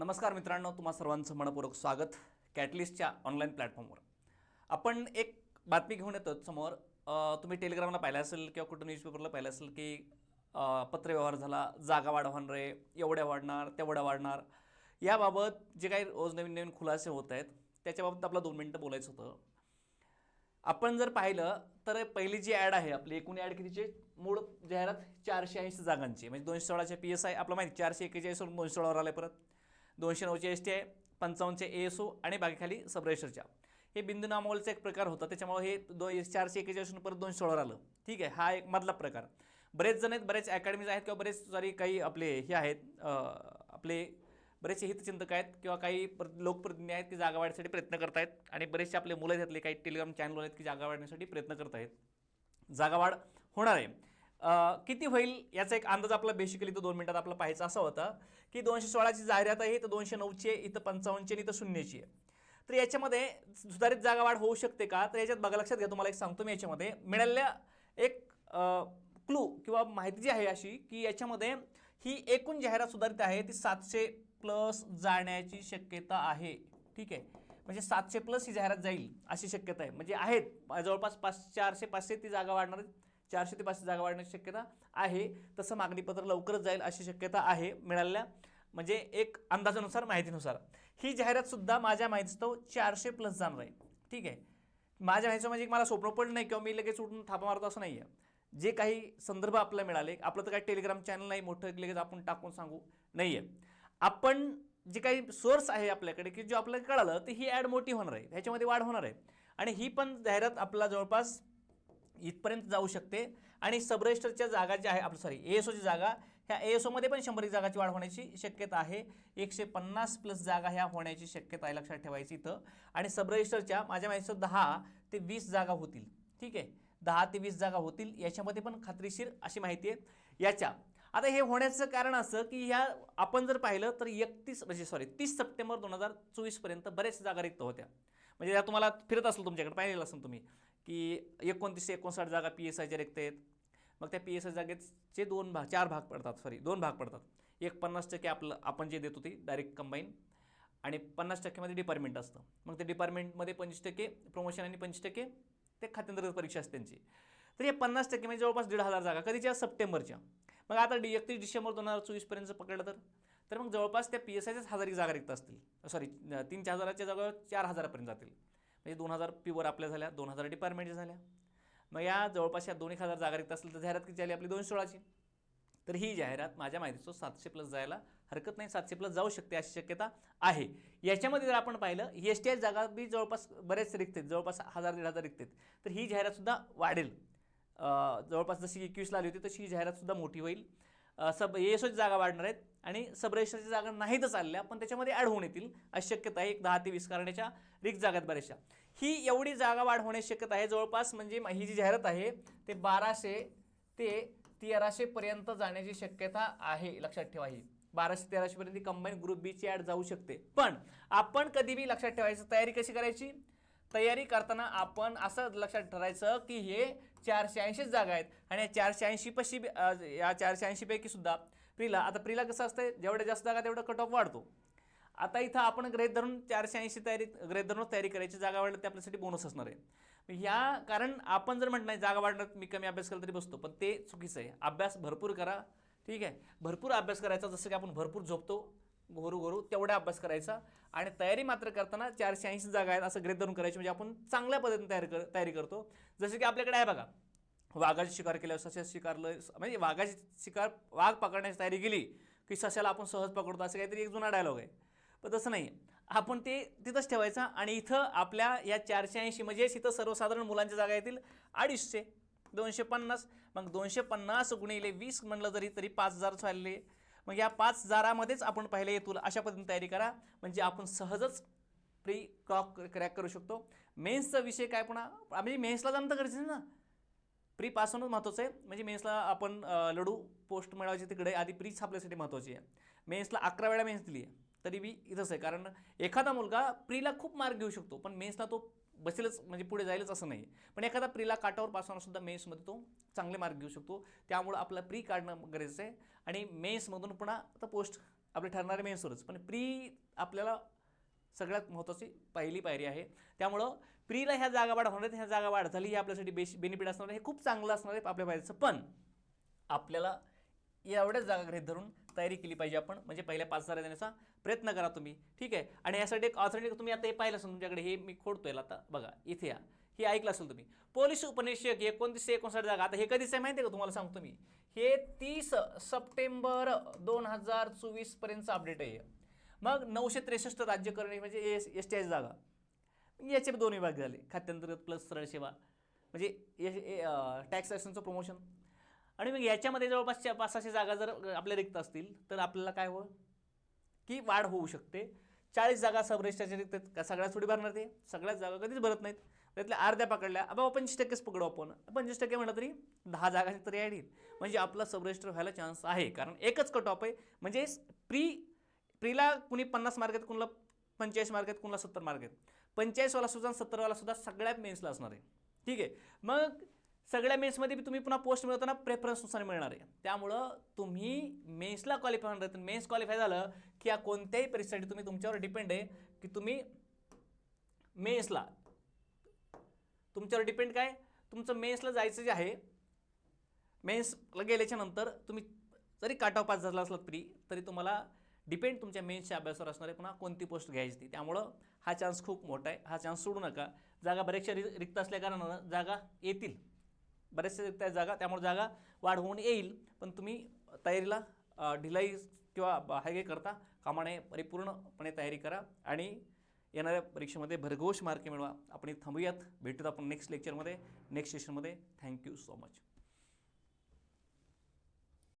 नमस्कार मित्रांनो तुम्हा सर्वांचं मनपूर्वक स्वागत कॅटलिस्टच्या ऑनलाईन प्लॅटफॉर्मवर आपण एक बातमी घेऊन येतो समोर. तुम्ही टेलिग्रामला पाहिलं असेल किंवा कुठं न्यूजपेपरला पाहिलं असेल की पत्रव्यवहार झाला जागा वाढवणार रे एवढ्या वाढणार तेवढ्या वाढणार. याबाबत जे काही रोज नवीन नवीन खुलासे होत आहेत त्याच्याबाबत आपलं दोन मिनटं बोलायचं होतं. आपण जर पाहिलं तर पहिली जी ॲड आहे आपली एकूण ॲड कितीचे? मूळ जाहिरात चारशे ऐंशी जागांची. म्हणजे दोनशे सोळाच्या पी एस आय आपलं माहिती चारशे एक्केचाळीसवरून दोनशे सोळावर आले परत. दोनशे नऊचे एस टी आहे पंचावन्नचे ए एस ओ आणि बाकी खाली सबरेशरच्या हे बिंदू नामोलचा एक प्रकार होता. त्याच्यामुळे हे दो चारशे एकेचाळीसून परत दोनशे सोळावर आलं. ठीक आहे हा एक मधला प्रकार. बरेच जण आहेत बरेच अकॅडमीज आहेत किंवा बरेच सॉरी काही आपले हे आहेत आपले बरेचसे हितचिंतक आहेत किंवा काही प्र- लोकप्रतिनिधी आहेत की जागा वाढण्यासाठी प्रयत्न करत आहेत आणि बरेचसे आपले मुलं आहेत त्यातले काही टेलिग्राम चॅनल आहेत की जागा वाढण्यासाठी प्रयत्न करत आहेत जागा वाढ होणार आहे. किती होईल याचा एक अंदाज आपला बेसिकली तो दोन मिनिटात आपला पाहायचा असा होता की दोनशे सोळाची जाहिरात आहे तर दोनशे नऊची आहे इथं पंचावन्नची आणि इथं शून्यची आहे. तर याच्यामध्ये सुधारित जागा वाढ होऊ शकते का? तर याच्यात बघा लक्षात घ्या तुम्हाला एक सांगतो मी याच्यामध्ये. मिळालेल्या एक क्लू किंवा माहिती जी आहे अशी की याच्यामध्ये ही एकूण जाहिरात सुधारित आहे ती सातशे प्लस जाण्याची शक्यता आहे. ठीक आहे? म्हणजे सातशे प्लस ही जाहिरात जाईल अशी शक्यता आहे. म्हणजे आहेत जवळपास पाच चारशे पाचशे ती जागा वाढणार चारशे ते पाचशे जागा वाढण्याची शक्यता आहे. तसं मागणीपत्र लवकरच जाईल अशी शक्यता आहे मिळालेल्या. म्हणजे एक अंदाजानुसार माहितीनुसार. ही जाहिरातसुद्धा माझ्या माहितीस्तव चारशे प्लस जाणार आहे. ठीक आहे? माझ्या माहितीचं म्हणजे मला स्वप्न पण नाही किंवा मी लगेच उठून थापा मारतो असं नाही आहे जे काही संदर्भ आपल्याला मिळाले आपलं तर काही टेलिग्राम चॅनल नाही मोठं लगेच आपण टाकून सांगू नाही आहे आपण जे काही सोर्स आहे आपल्याकडे की जो आपल्याला कळालं तर ही ॲड मोठी होणार आहे. ह्याच्यामध्ये वाढ होणार आहे. आणि ही पण जाहिरात आपला जवळपास इथपर्यंत जाऊ शकते. आणि सबरजिस्टरच्या जागा ज्या आहे आपलं सॉरी ए एस ओची जागा ह्या ए एस ओमध्ये पण शंभर एक जागाची वाढ होण्याची शक्यता आहे. एकशे पन्नास प्लस जागा ह्या होण्याची शक्यता आहे लक्षात ठेवायची इथं. आणि सबरजिस्टरच्या माझ्या माहितीचं दहा ते वीस जागा होतील. ठीक आहे? दहा ते वीस जागा होतील याच्यामध्ये पण खात्रीशीर अशी माहिती आहे. याच्या आता हे होण्याचं कारण असं की ह्या आपण जर पाहिलं तर एकतीस म्हणजे सॉरी तीस सप्टेंबर दोन हजार चोवीसपर्यंत बरेच जागा रिक्त होत्या. म्हणजे त्या तुम्हाला फिरत असेल तुमच्याकडे पाहिलेलं असेल तुम्ही की एकोणतीस ते एकोणसाठ जागा पी एस आयच्या रिक्त आहेत. मग त्या पी एस आय जागेचे दोन भाग चार भाग पडतात सॉरी दोन भाग पडतात. एक पन्नास टक्के आपलं आपण जे देतो ते डायरेक्ट कंबाईन आणि पन्नास टक्क्यामध्ये डिपार्टमेंट असतं. मग ते डिपार्टमेंटमध्ये पंचवीस टक्के प्रमोशन आणि पंचवीस टक्के ते खात्यांतर्गत परीक्षा असते त्यांची. तर हे पन्नास टक्के म्हणजे जवळपास दीड हजार जागा कधीच्या? सप्टेंबरच्या. मग आता डी एकतीस डिसेंबर दोन हजार चोवीसपर्यंत पकडलं तर? तर मग जवळपास त्या पी एस आयच्याच हजारी जागा रिक्त असतील. सॉरी तीन चार हजाराच्या जागा चार हजारापर्यंत जातील. म्हणजे दोन हजार पीवर आपल्या झाल्या दोन हजार डिपार्टमेंटच्या झाल्या. मग या जवळपास या दोन एक हजार जागा रिक्त असतील तर जाहिरात किती झाली आपली? दोनशे सोळाची. तर ही जाहिरात माझ्या माहितीचं सातशे प्लस जायला हरकत नाही सातशे प्लस जाऊ शकते अशी शक्यता आहे. याच्यामध्ये जर आपण पाहिलं एस टी आय जागा बी जवळपास बरेच रिक्त आहेत जवळपास हजार दीड हजार रिक्त आहेत तर ही जाहिरातसुद्धा वाढेल. जवळपास जशी एकवीसला आली होती तशी ही जाहिरातसुद्धा मोठी होईल. अं, सब एस जागा वाढणार आहेत. आणि सबरेशनच्या जागा नाहीतच आलेल्या पण त्याच्यामध्ये ॲड होऊन येतील. अशी शक्यता आहे. एक दहा ते वीस करण्याच्या रिक्त जागात बऱ्याचशा. ही एवढी जागा वाढ होण्याची शक्यता आहे. जवळपास म्हणजे ही जी जाहिरात आहे ते बाराशे ते तेराशेपर्यंत जाण्याची शक्यता आहे. लक्षात ठेवा ही. बाराशे तेराशेपर्यंत कंबाईन ग्रुप बीची ॲड जाऊ शकते. पण आपण कधी बी लक्षात ठेवायचं तयारी कशी करायची? तयारी करताना आपण असं लक्षात ठरायचं की हे चारशे ऐंशीच जागा आहेत. आणि या चारशे ऐंशी पशी या चारशे ऐंशीपैकी सुद्धा प्रीला आता प्रीला कसं असतं जेवढ्या जास्त जागा तेवढा कट ऑफ वाढतो. आता इथं आपण ग्रेथ धरून चारशे ऐंशी तयारी गृहित धरूनच तयारी करायची जागा वाढलं ते आपल्यासाठी बोनस असणार आहे. ह्या कारण आपण जर म्हणत नाही जागा वाढणार मी कमी अभ्यास केला तरी बसतो पण ते चुकीचं आहे. अभ्यास भरपूर करा ठीक आहे? भरपूर अभ्यास करायचा जसं की आपण भरपूर झोपतो घोरू घोरू तेवढा अभ्यास करायचा. आणि तयारी मात्र करताना चारशे ऐंशी जागा आहेत असं ग्रेथ धरून करायची म्हणजे आपण चांगल्या पद्धतीने तयारी कर तयारी करतो. जसं की आपल्याकडे आहे बघा वाघाची शिकार केल्यावर सश्या शिकारलं म्हणजे वाघाची शिकार वाघ पकडण्याची तयारी केली की सश्याला आपण सहज पकडतो असं काहीतरी एक जुना डायलॉग आहे. पण तसं नाही. आपण ते तिथंच ठेवायचं आणि इथं आपल्या या चारशे ऐंशी म्हणजेच इथं सर्वसाधारण मुलांच्या जागा येतील अडीचशे दोनशे पन्नास. मग दोनशे पन्नास गुणिले वीस म्हणलं जरी तरी पाच हजार चालले. मग या पाच हजारामध्येच आपण पहिले येतो अशा पद्धतीने तयारी करा. म्हणजे आपण सहजच प्री क्रॉक क्रॅक करू शकतो. मेन्सचा विषय काय पुन्हा म्हणजे मेन्सला जाणं तर गरजेचं ना? प्री पास होणं महत्त्वाचं आहे. म्हणजे मेन्सला आपण लढू पोस्ट मिळवायची तिकडे. आधी प्रीच आपल्यासाठी महत्त्वाची आहे. मेन्सला अकरा वेळा मेन्स दिली आहे. तरी बी इथंच आहे. कारण एखादा मुलगा प्रीला खूप मार्क घेऊ शकतो. पण मेन्सला तो बसेलच म्हणजे पुढे जाईलच असं नाही. पण एखादा प्रीला काटावर पास होणारसुद्धा मेन्समध्ये तो चांगले मार्क घेऊ शकतो. त्यामुळं आपला प्री काढणं गरजेचं आहे. आणि मेन्समधून पुन्हा आता पोस्ट आपले ठरणारे मेन्सवरच पण प्री आपल्याला सगळ्यात महत्त्वाची पहिली पायरी आहे. त्यामुळं प्रीला ह्या जागा वाढ होणार आहेत, ह्या जागा वाढ झाली ही आपल्यासाठी बेश बेनिफिट असणार आहे हे खूप चांगलं असणार आहे आपल्या पायरीचं पण आपल्याला एवढ्याच जागा गृहित धरून तयारी केली पाहिजे आपण. म्हणजे पहिल्या पाच हजार देण्याचा प्रयत्न करा तुम्ही. ठीक आहे? आणि यासाठी एक ऑथेंटिक तुम्ही आता हे पाहिलं असेल तुमच्याकडे हे मी खोडतोय आता. बघा इथे या. हे ऐकलं असेल तुम्ही. पोलीस उपनिषक एकोणतीसशे एकोणसाठ जागा. आता हे कधीच आहे माहिती आहे का तुम्हाला सांगतो मी? हे तीस सप्टेंबर दोन हजार चोवीसपर्यंतचं अपडेट आहे. मग नऊशे त्रेसष्ट राज्य करणे म्हणजे एस एस टी आय जागा. याचे दोन विभाग झाले खात्यांतर्गत प्लस सरळ सेवा. म्हणजे टॅक्स ॲक्शनचं प्रमोशन आणि मग याच्यामध्ये जवळपास पाच सहाशे जागा जर आपल्या रिक्त असतील तर आपल्याला काय हवं की वाढ होऊ शकते. चाळीस जागा सब रिक्त आहेत का सगळ्याच थोडी भरणार ते? सगळ्याच जागा कधीच भरत नाहीत. त्यातल्या अर्ध्या पकडल्या आपण पंचवीस टक्केच पकडू आपण. पंचवीस टक्के म्हटलं तरी दहा जागा तरी ॲड येईल. म्हणजे आपला सबरेजिस्टर व्हायला चान्स आहे. कारण एकच कट ऑफ आहे म्हणजे प्री प्रीला कुणी पन्नास मार्क आहेत कुणाला पंचेचाळीस मार्क आहेत कुणाला सत्तर मार्क आहेत. पंचेचाळीसवाला सुद्धा आणि सत्तरवाला सुद्धा सगळ्या मेन्सला असणार आहे. ठीक आहे. मग सगळ्या मेन्समध्ये बी तुम्ही पुन्हा पोस्ट मिळवताना प्रेफरन्सनुसार मिळणार आहे. त्यामुळं तुम्ही मेन्सला क्वालिफाय होणार आहे मेन्स क्वालिफाय झालं की या कोणत्याही परीक्षेसाठी तुम्ही तुमच्यावर डिपेंड आहे की तुम्ही मेन्सला तुमच्यावर डिपेंड काय? तुमचं मेन्सला जायचं जे आहे मेन्सला गेल्याच्यानंतर तुम्ही जरी काटाव पास झाला असलात प्री तरी तुम्हाला डिपेंड तुमच्या मेन्सच्या अभ्यासावर असणार आहे पुन्हा कोणती पोस्ट घ्यायची ती. त्यामुळं हा चान्स खूप मोठा आहे. हा चान्स सोडू नका. जागा बऱ्याचशा रि रिक्त असल्याकारणानं जागा येतील. बऱ्याचशा रिक्त आहेत जागा त्यामुळे जागा वाढ होऊन येईल. पण तुम्ही तयारीला ढिलाई किंवा हायगे करता कामाने परिपूर्णपणे तयारी करा आणि येणाऱ्या परीक्षेमध्ये भरघोष मार्क मिळवा. आपण थांबूयात. भेटूत आपण नेक्स्ट लेक्चरमध्ये नेक्स्ट सेशनमध्ये थँक्यू सो मच